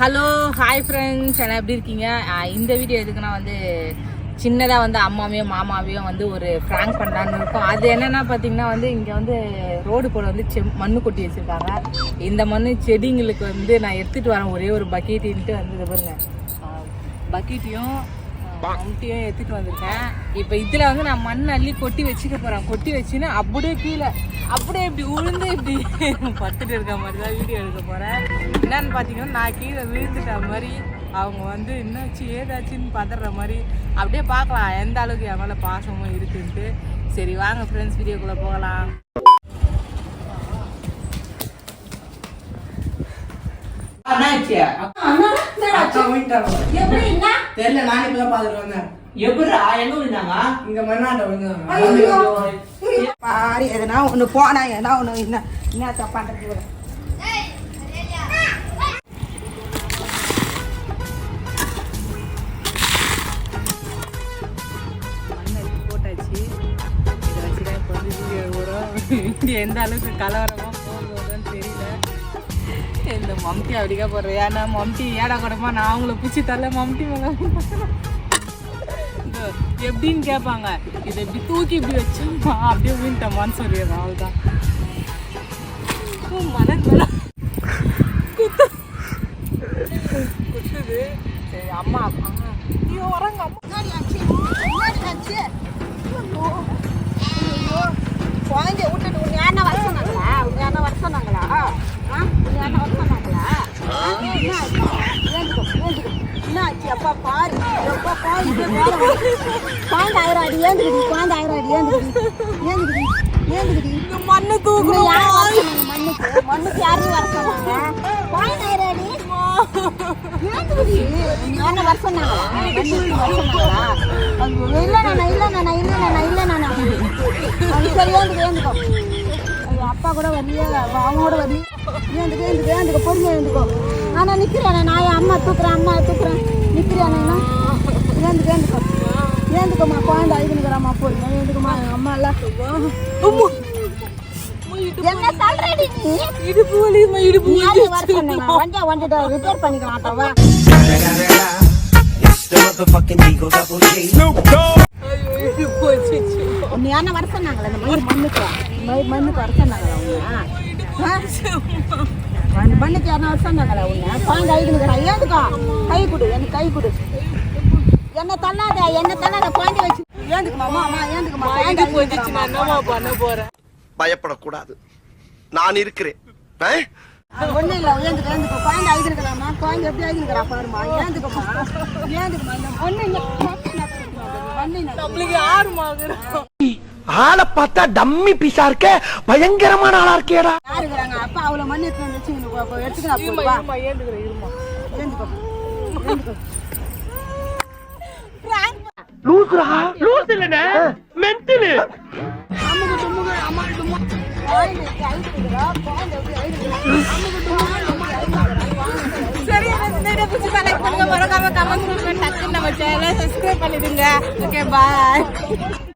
Hello hi friends எல்லாம் எப்படி இருக்கீங்க? இந்த வீடியோ எதுக்குன்னா வந்து சின்னதாக வந்து அம்மாவையும் மாமாவையும் வந்து ஒரு ஃப்ராங்க் பண்ணலான்னு இருக்கோம். அது என்னென்னா பார்த்தீங்கன்னா வந்து இங்கே வந்து ரோடு போட வந்து செம் மண்ணு கொட்டி வச்சுருக்காங்க. இந்த மண் செடிங்களுக்கு வந்து நான் எடுத்துகிட்டு வரேன். ஒரே ஒரு பக்கெட்டின்ட்டு வந்து இது பாருங்க. பக்கெட்டையும் மம்ட்டியும் எடுத்துகிட்டு வந்திருக்கேன். இப்போ இதில் வந்து நான் மண் அள்ளி கொட்டி வச்சுக்க போகிறேன் கொட்டி வச்சுன்னு அப்படியே கீழே அப்படியே இப்படி உளுந்து இப்படி பத்துட்டு இருக்க மாதிரி தான் வீடியோ எடுக்க போகிறேன் என்னன்னு பார்த்தீங்கன்னா நான் கீழே விழுந்துட்ட மாதிரி அவங்க வந்து என்னாச்சு ஏதாச்சுன்னு பதற மாதிரி அப்படியே பார்க்கலாம். எந்த அளவுக்கு என் மேலே பாசமும் இருக்குன்ட்டு. சரி வாங்க ஃப்ரெண்ட்ஸ் வீடியோக்குள்ளே போகலாம். என்னாச்சு? அக்கா விட்டாங்க. தெரியல நானே இப்பதான் பாத்துட்டு வந்தேன். எப்படிடா எங்க விழுந்தாங்க இங்க மண்ணாண்ட விழுந்தாங்க பாரு எதுனா ஒன்று போனா எதனா ஒன்று என்ன என்ன தப்பான்றது கூட மண் அள்ளி போட்டாச்சு. இந்த மம்டி அப்படிக்கா போடுறது? ஏன்னா மம்டி ஏடா கூடமா? நான் அவங்கள பிடிச்சி தரல. மம்டி மேலே எப்படின்னு கேட்பாங்க. இதை இப்படி தூக்கி இப்படி வச்சோம்மா அப்படியே விழுந்துட்டோமான்னு சொல்லிடுறேன் அவள் தான் மேல குத்து குத்துது சரி அம்மா அம்மா ஐயோ வராங்க அம்மா குழந்தைய விட்டுட்டு உங்க யாருன்னா வர சொன்னாங்களா உங்க யாருன்னா வர சொன்னாங்களா ஆ உங்க யாருன்னா வர சொன்னாங்களா ஆ? என்ன ஆச்சு? ஏந்துக்கோ, ஏந்துக்கோ. என்ன ஆச்சு? அப்பா பாரு அப்பா பாரு இப்ப வேற வந்து. குழந்தை ஆயிரம் அடி ஏந்துக்குடி குழந்தை ஆயிரம் அடி ஏந்துக்குடி. ஏந்துக்குடி ஏந்துக்குடி. மண்ணு சொன்னாங்க மண்ணுக்கு? மண்ணுக்கு யாரும் வர சொன்னாங்க? குழந்தை ஆயிரம் அடி. ஏந்துக்குடி. யாருன்னா வர சொன்னாங்களா? இல்ல நானா இல்ல நானா இல்ல நானா இல்ல நானா. அது சரி ஏந்துக்கு ஏந்துக்கோ. ஐயோ, அப்பா கூட வரலையே அவ- அவங்க கூட வரலையே ஏந்துக்கு ஏந்துக்கு ஏந்துக்கோ பொறுமையா ஏந்துக்கோ நானா நிக்கிறேன் நான் என் அம்மா தூக்குறேன் அம்மா தூக்குறேன். நிக்கிறேன் நான் ஏந்துக்கு ஏந்துக்கோ. ஏந்துக்கோமா குழந்தை ஐதுனுக்குறாம்மா பொறுமையா ஏந்துக்குமா என் அம்மா எல்லாம் என்ன சொல்றடி நீ? இடுப்பு வலிமா இடுப்பு சொன்னா வண்டியா வந்துட்டு ரிப்பேர் பண்ணிக்க மாட்டோம் வா It's the motherfucking Eagle Double G. ஐயோ இடுப்பு வச்சிச்சு நீ யாருன்னா வர சொன்னாங்களா இந்த மாதிரி மண்ணுக்கு? மாதிரி மண்ணுக்கு யாருன்னா வர சொன்னாங்களா உன்னை குழந்தை ஐதுனுக்குறா ஏந்துக்கோ கை கொடு எனக்கு கை கொடு என்ன தள்ளாத என்ன தள்ளாத குழந்தை வச்சு ஏந்துக்குமா அம்மா அம்மா ஏந்துக்குமா இடுப்பு வச்சிச்சு நான் பண்ண போறேன் பயப்படக்கூடாது நான் இருக்கிறேன்? ஒன்றும் இல்லை ஏந்துக்கு ஏந்துக்கோ குழந்தை எப்படி ஐதுனுக்குறா பாருமா ஏந்துக்குமா ஏந்துக்குமா பண்ணுறது? மண்ணு என்ன நம்மளுக்கு யாருமாகுறோம் ஆளை பார்த்தா டம்மி பீஸா இருக்க பயங்கரமான ஆளா இருக்கேடா. அப்பா அவ்வளோ மண் லூசுரா? லூசு இல்லனே மென்டலு. சரி எனக்கு இந்த வீடியோ பிடிச்சி லைக் பண்ணுங்க. மறக்காம கமெண்ட் பண்ணுங்க டக்குன்னு நம்ம சேனலை சப்ஸ்கிரைப் பண்ணிடுங்க. Okay bye